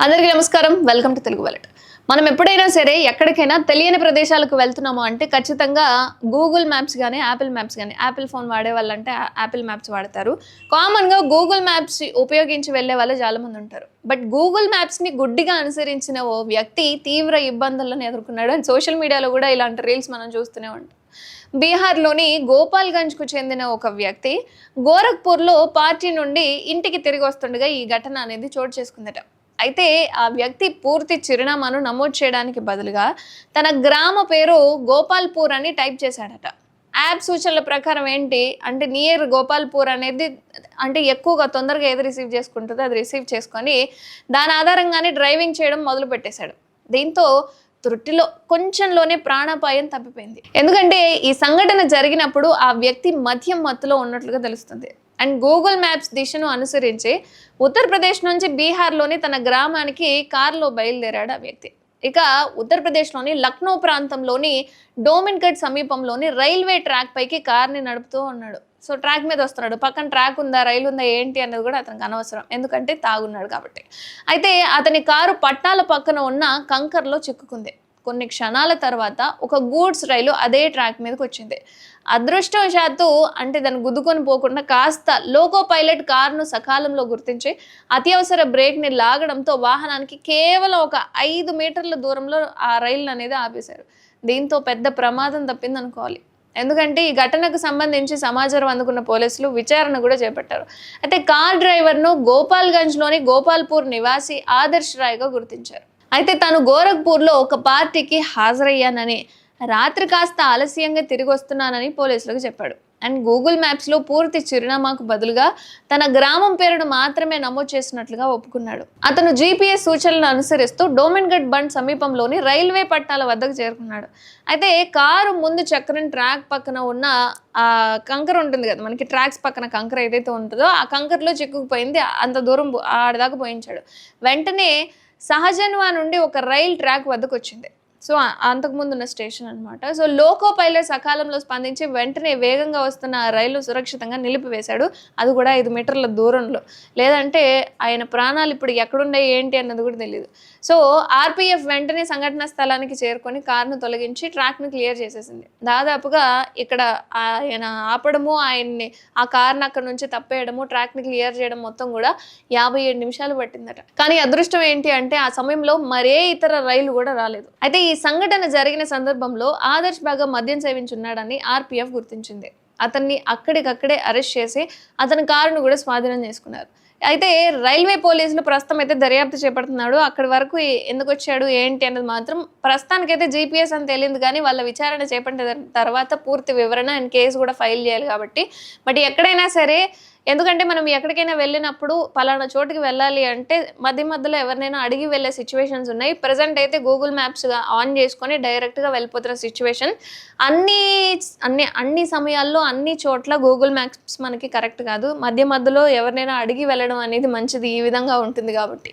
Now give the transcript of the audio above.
అందరికీ నమస్కారం. Welcome to Telugu వెలట్. మనం ఎప్పుడైనా సరే ఎక్కడికైనా తెలియని ప్రదేశాలకు వెళ్తున్నాము అంటే ఖచ్చితంగా గూగుల్ మ్యాప్స్ కానీ యాపిల్ మ్యాప్స్ కానీ యాపిల్ ఫోన్ వాడే వాళ్ళంటే యాపిల్ మ్యాప్స్ వాడతారు. కామన్గా గూగుల్ మ్యాప్స్ ఉపయోగించి వెళ్ళే వాళ్ళు చాలామంది ఉంటారు. బట్ గూగుల్ మ్యాప్స్ని గుడ్డిగా అనుసరించిన ఓ వ్యక్తి తీవ్ర ఇబ్బందులను ఎదుర్కొన్నాడు. అండ్ సోషల్ మీడియాలో కూడా ఇలాంటి రీల్స్ మనం చూస్తూనే ఉంటాం. బీహార్లోని గోపాల్గంజ్కు చెందిన ఒక వ్యక్తి గోరఖ్పూర్లో పార్టీ నుండి ఇంటికి తిరిగి వస్తుండగా ఈ ఘటన అనేది చోటు చేసుకుందట. అయితే ఆ వ్యక్తి పూర్తి చిరునామాను నమోదు చేయడానికి బదులుగా తన గ్రామ పేరు గోపాల్పూర్ అని టైప్ చేశాడట. యాప్ సూచనల ప్రకారం ఏంటి? అంటే నియర్ గోపాల్పూర్ అనేది అంటే ఎక్కువగా తొందరగా ఏది రిసీవ్ చేసుకుంటుందో అది రిసీవ్ చేసుకొని దాని ఆధారంగానే డ్రైవింగ్ చేయడం మొదలు పెట్టేశాడు. దీంతో త్రుటిలో కొంచెంలోనే ప్రాణాపాయం తప్పిపోయింది. ఎందుకంటే ఈ సంఘటన జరిగినప్పుడు ఆ వ్యక్తి మద్యం మత్తులో ఉన్నట్లుగా తెలుస్తుంది. అండ్ గూగుల్ మ్యాప్స్ దిశను అనుసరించి ఉత్తరప్రదేశ్ నుంచి బీహార్లోని తన గ్రామానికి కారులో బయలుదేరాడు ఆ వ్యక్తి. ఇక ఉత్తరప్రదేశ్లోని లక్నో ప్రాంతంలోని డోమిన్గఢ్ సమీపంలోని రైల్వే ట్రాక్ పైకి కార్ని నడుపుతూ ఉన్నాడు. సో ట్రాక్ మీద వస్తున్నాడు. పక్కన ట్రాక్ ఉందా రైలు ఉందా ఏంటి అనేది కూడా అతనికి అనవసరం. ఎందుకంటే తాగున్నాడు కాబట్టి. అయితే అతని కారు పట్టాల పక్కన ఉన్న కంకర్లో చిక్కుకుంది. కొన్ని క్షణాల తర్వాత ఒక గూడ్స్ రైలు అదే ట్రాక్ మీదకి వచ్చింది. అదృష్టవశాత్తు అంటే దాన్ని గుద్దుకొని పోకుండా కాస్త లోకో పైలట్ కారును సకాలంలో గుర్తించి అత్యవసర బ్రేక్ని లాగడంతో వాహనానికి కేవలం ఒక ఐదు మీటర్ల దూరంలో ఆ రైలు అనేది ఆపేశారు. దీంతో పెద్ద ప్రమాదం తప్పింది అనుకోవాలి ఎందుకంటే ఈ ఘటనకు సంబంధించి సమాచారం అందుకున్న పోలీసులు విచారణ కూడా చేపట్టారు. అయితే కార్ డ్రైవర్ను గోపాల్గంజ్లోని గోపాల్పూర్ నివాసి ఆదర్శ్ రాయ్గా గుర్తించారు. అయితే తాను గోరఖ్పూర్లో ఒక పార్టీకి హాజరయ్యానని రాత్రి కాస్త ఆలస్యంగా తిరిగి వస్తున్నానని పోలీసులకు చెప్పాడు. అండ్ గూగుల్ మ్యాప్స్లో పూర్తి చిరునామాకు బదులుగా తన గ్రామం పేరును మాత్రమే నమోదు చేసినట్లుగా ఒప్పుకున్నాడు. అతను జీపీఎస్ సూచనలను అనుసరిస్తూ డోమెన్గఢ్ బండ్ సమీపంలోని రైల్వే పట్టాల వద్దకు చేరుకున్నాడు. అయితే కారు ముందు చక్రం ట్రాక్ పక్కన ఉన్న ఆ కంకర ఉంటుంది కదా మనకి ట్రాక్స్ పక్కన కంకర ఏదైతే ఉంటుందో ఆ కంకరలో చిక్కుకుపోయింది అంత దూరం పో- ఆడదాకా పోయించాడు. వెంటనే సహజన్వా నుండి ఒక రైల్ ట్రాక్ వద్దకు వచ్చింది సో అంతకుముందు ఉన్న స్టేషన్ అన్నమాట. సో లోకో పైలట్ సకాలంలో స్పందించి వెంటనే వేగంగా వస్తున్న ఆ రైలు సురక్షితంగా నిలిపివేశాడు. అది కూడా ఐదు మీటర్ల దూరంలో. లేదంటే ఆయన ప్రాణాలు ఇప్పుడు ఎక్కడున్నాయి ఏంటి అన్నది కూడా తెలియదు సో ఆర్పిఎఫ్ వెంటనే సంఘటనా స్థలానికి చేరుకొని కారును తొలగించి ట్రాక్ను క్లియర్ చేసేసింది. దాదాపుగా ఇక్కడ ఆయన ఆపడము ఆయన్ని ఆ కార్ని అక్కడ నుంచి తప్పేయడము ట్రాక్ని క్లియర్ చేయడం మొత్తం కూడా యాభై ఏడు నిమిషాలు పట్టిందట. కానీ అదృష్టం ఏంటి అంటే ఆ సమయంలో మరే ఇతర రైలు కూడా రాలేదు. అయితే ఈ ఈ సంఘటన జరిగిన సందర్భంలో ఆదర్శ్ బాగా మద్యం సేవించున్నాడని ఆర్పిఎఫ్ గుర్తించింది. అతన్ని అక్కడికక్కడే అరెస్ట్ చేసి అతని కారును కూడా స్వాధీనం చేసుకున్నారు. అయితే రైల్వే పోలీసులు ప్రస్తుతం అయితే దర్యాప్తు చేపడుతున్నాడు. అక్కడి వరకు ఎందుకు వచ్చాడు ఏంటి అన్నది మాత్రం ప్రస్తుతానికైతే జీపీఎస్ అని తెలియదు కానీ వాళ్ళ విచారణ చేపట్టిన తర్వాత పూర్తి వివరణ అండ్ కేసు కూడా ఫైల్ చేయాలి కాబట్టి. బట్ ఎక్కడైనా సరే ఎందుకంటే మనం ఎక్కడికైనా వెళ్ళినప్పుడు పలానా చోటుకి వెళ్ళాలి అంటే మధ్య మధ్యలో ఎవరినైనా అడిగి వెళ్ళే సిచ్యువేషన్స్ ఉన్నాయి. ప్రజెంట్ అయితే గూగుల్ మ్యాప్స్గా ఆన్ చేసుకొని డైరెక్ట్గా వెళ్ళిపోతున్న సిచ్యువేషన్ అన్ని అన్ని అన్ని సమయాల్లో అన్ని చోట్ల గూగుల్ మ్యాప్స్ మనకి కరెక్ట్ కాదు. మధ్య మధ్యలో ఎవరినైనా అడిగి వెళ్ళడం అనేది మంచిది. ఈ విధంగా ఉంటుంది కాబట్టి.